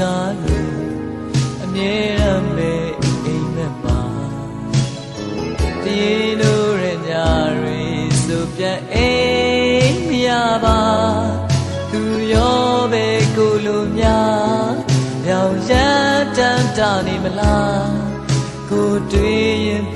ကားလို့အမြဲတမ်းပဲအိမ်မက်ပါတရင်တို့ရဲ့ညတွေဆိုပြန်အိမ်မရပါသူရောပဲကိုလိုများရောင်ရမ်းတမ်းတာနေမလားကိုတွေ့ရင်